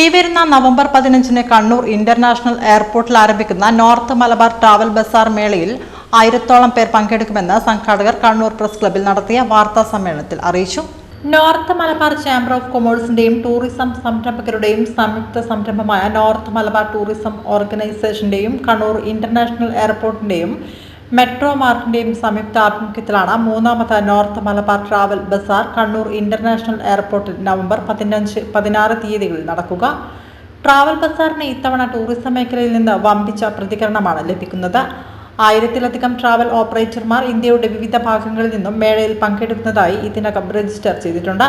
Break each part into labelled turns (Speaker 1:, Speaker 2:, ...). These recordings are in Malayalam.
Speaker 1: ഈ വരുന്ന നവംബർ പതിനഞ്ചിന് കണ്ണൂർ ഇന്റർനാഷണൽ എയർപോർട്ടിൽ ആരംഭിക്കുന്ന നോർത്ത് മലബാർ ട്രാവൽ ബസാർ മേളയിൽ ആയിരത്തോളം പേർ പങ്കെടുക്കുമെന്ന് സംഘാടകർ കണ്ണൂർ പ്രസ് ക്ലബിൽ നടത്തിയ വാർത്താ സമ്മേളനത്തിൽ അറിയിച്ചു. നോർത്ത് മലബാർ ചേംബർ ഓഫ് കൊമേഴ്സിന്റെയും ടൂറിസം സംരംഭകരുടെയും സംയുക്ത സംരംഭമായ നോർത്ത് മലബാർ ടൂറിസം ഓർഗനൈസേഷന്റെയും കണ്ണൂർ ഇന്റർനാഷണൽ എയർപോർട്ടിന്റെയും മെട്രോ മാർട്ടിന്റെയും സംയുക്ത ആഭിമുഖ്യത്തിലാണ് മൂന്നാമത് north Malabar travel bazaar Kannur international എയർപോർട്ടിൽ നവംബർ പതിനഞ്ച് പതിനാറ് തീയതികളിൽ നടക്കുക. ട്രാവൽ ബസാറിന് ഇത്തവണ ടൂറിസം മേഖലയിൽ നിന്ന് വമ്പിച്ച പ്രതികരണമാണ് ലഭിക്കുന്നത്. ആയിരത്തിലധികം ട്രാവൽ ഓപ്പറേറ്റർമാർ ഇന്ത്യയുടെ വിവിധ ഭാഗങ്ങളിൽ നിന്നും മേളയിൽ പങ്കെടുക്കുന്നതായി ഇതിനകം രജിസ്റ്റർ ചെയ്തിട്ടുണ്ട്.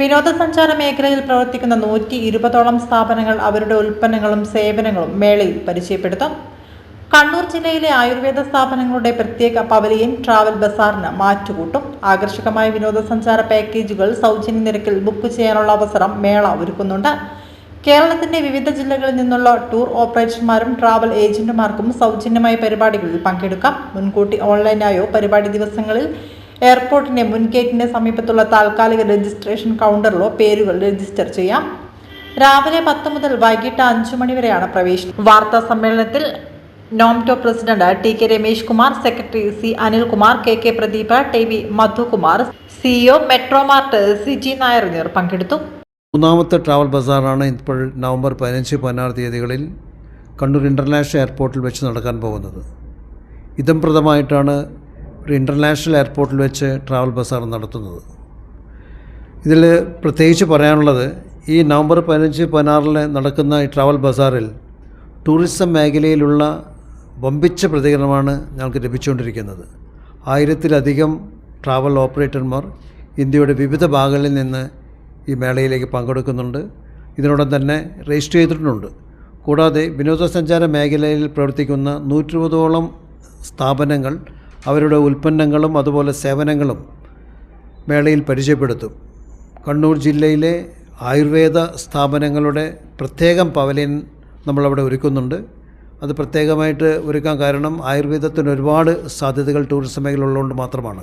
Speaker 1: വിനോദസഞ്ചാര മേഖലയിൽ പ്രവർത്തിക്കുന്ന നൂറ്റി ഇരുപതോളം സ്ഥാപനങ്ങൾ അവരുടെ ഉൽപ്പന്നങ്ങളും സേവനങ്ങളും മേളയിൽ പരിചയപ്പെടുത്തും. കണ്ണൂർ ജില്ലയിലെ ആയുർവേദ സ്ഥാപനങ്ങളുടെ പ്രത്യേക പവലിയൻ ട്രാവൽ ബസാറിന് മാറ്റുകൂട്ടും. ആകർഷകമായ വിനോദസഞ്ചാര പാക്കേജുകൾ സൗജന്യ നിരക്കിൽ ബുക്ക് ചെയ്യാനുള്ള അവസരം മേള ഒരുക്കുന്നുണ്ട്. കേരളത്തിന്റെ വിവിധ ജില്ലകളിൽ നിന്നുള്ള ടൂർ ഓപ്പറേറ്റർമാരും ട്രാവൽ ഏജന്റുമാർക്കും സൗജന്യമായ പരിപാടികളിൽ പങ്കെടുക്കാം. മുൻകൂട്ടി ഓൺലൈനായോ പരിപാടി ദിവസങ്ങളിൽ എയർപോർട്ടിന്റെ മുൻഗേറ്റിന്റെ സമീപത്തുള്ള താൽക്കാലിക രജിസ്ട്രേഷൻ കൗണ്ടറിലോ പേരുകൾ രജിസ്റ്റർ ചെയ്യാം. രാവിലെ പത്ത് മുതൽ വൈകിട്ട് അഞ്ചു മണിവരെയാണ് പ്രവേശനം. വാർത്താ സമ്മേളനത്തിൽ NMTO president T K Ramesh Kumar secretary C Anilkumar K K Pradeep T V Madhukumar CEO metro mart C G Nair എന്നിവർ പങ്കെടുത്തു.
Speaker 2: മൂന്നാമത്തെ ട്രാവൽ ബസാറാണ് ഇപ്പോൾ നവംബർ പതിനഞ്ച് പതിനാറ് തീയതികളിൽ കണ്ണൂർ ഇന്റർനാഷണൽ എയർപോർട്ടിൽ വെച്ച് നടക്കാൻ പോകുന്നത്. ഇതംപ്രദമായിട്ടാണ് ഒരു ഇന്റർനാഷണൽ എയർപോർട്ടിൽ വെച്ച് ട്രാവൽ ബസാർ നടത്തുന്നത്. ഇതിൽ പ്രത്യേകിച്ച് പറയാനുള്ളത് ഈ നവംബർ പതിനഞ്ച് പതിനാറിൽ നടക്കുന്ന ഈ ട്രാവൽ ബസാറിൽ ടൂറിസം മേഖലയിലുള്ള വമ്പിച്ച പ്രതികരണമാണ് ഞങ്ങൾക്ക് ലഭിച്ചുകൊണ്ടിരിക്കുന്നത്. ആയിരത്തിലധികം ട്രാവൽ ഓപ്പറേറ്റർമാർ ഇന്ത്യയുടെ വിവിധ ഭാഗങ്ങളിൽ നിന്ന് ഈ മേളയിലേക്ക് പങ്കെടുക്കുന്നുണ്ട്. ഇതിനോടൊപ്പം തന്നെ രജിസ്റ്റർ ചെയ്തിട്ടുണ്ട്. കൂടാതെ വിനോദസഞ്ചാര മേഖലയിൽ പ്രവർത്തിക്കുന്ന നൂറ്റിരുപതോളം സ്ഥാപനങ്ങൾ അവരുടെ ഉൽപ്പന്നങ്ങളും അതുപോലെ സേവനങ്ങളും മേളയിൽ പരിചയപ്പെടുത്തും. കണ്ണൂർ ജില്ലയിലെ ആയുർവേദ സ്ഥാപനങ്ങളുടെ പ്രത്യേകം പവലിയൻ നമ്മളവിടെ ഒരുക്കുന്നുണ്ട്. അത് പ്രത്യേകമായിട്ട് ഒരുക്കാൻ കാരണം ആയുർവേദത്തിന് ഒരുപാട് സാധ്യതകൾ ടൂറിസം മേഖല ഉള്ളതുകൊണ്ട് മാത്രമാണ്.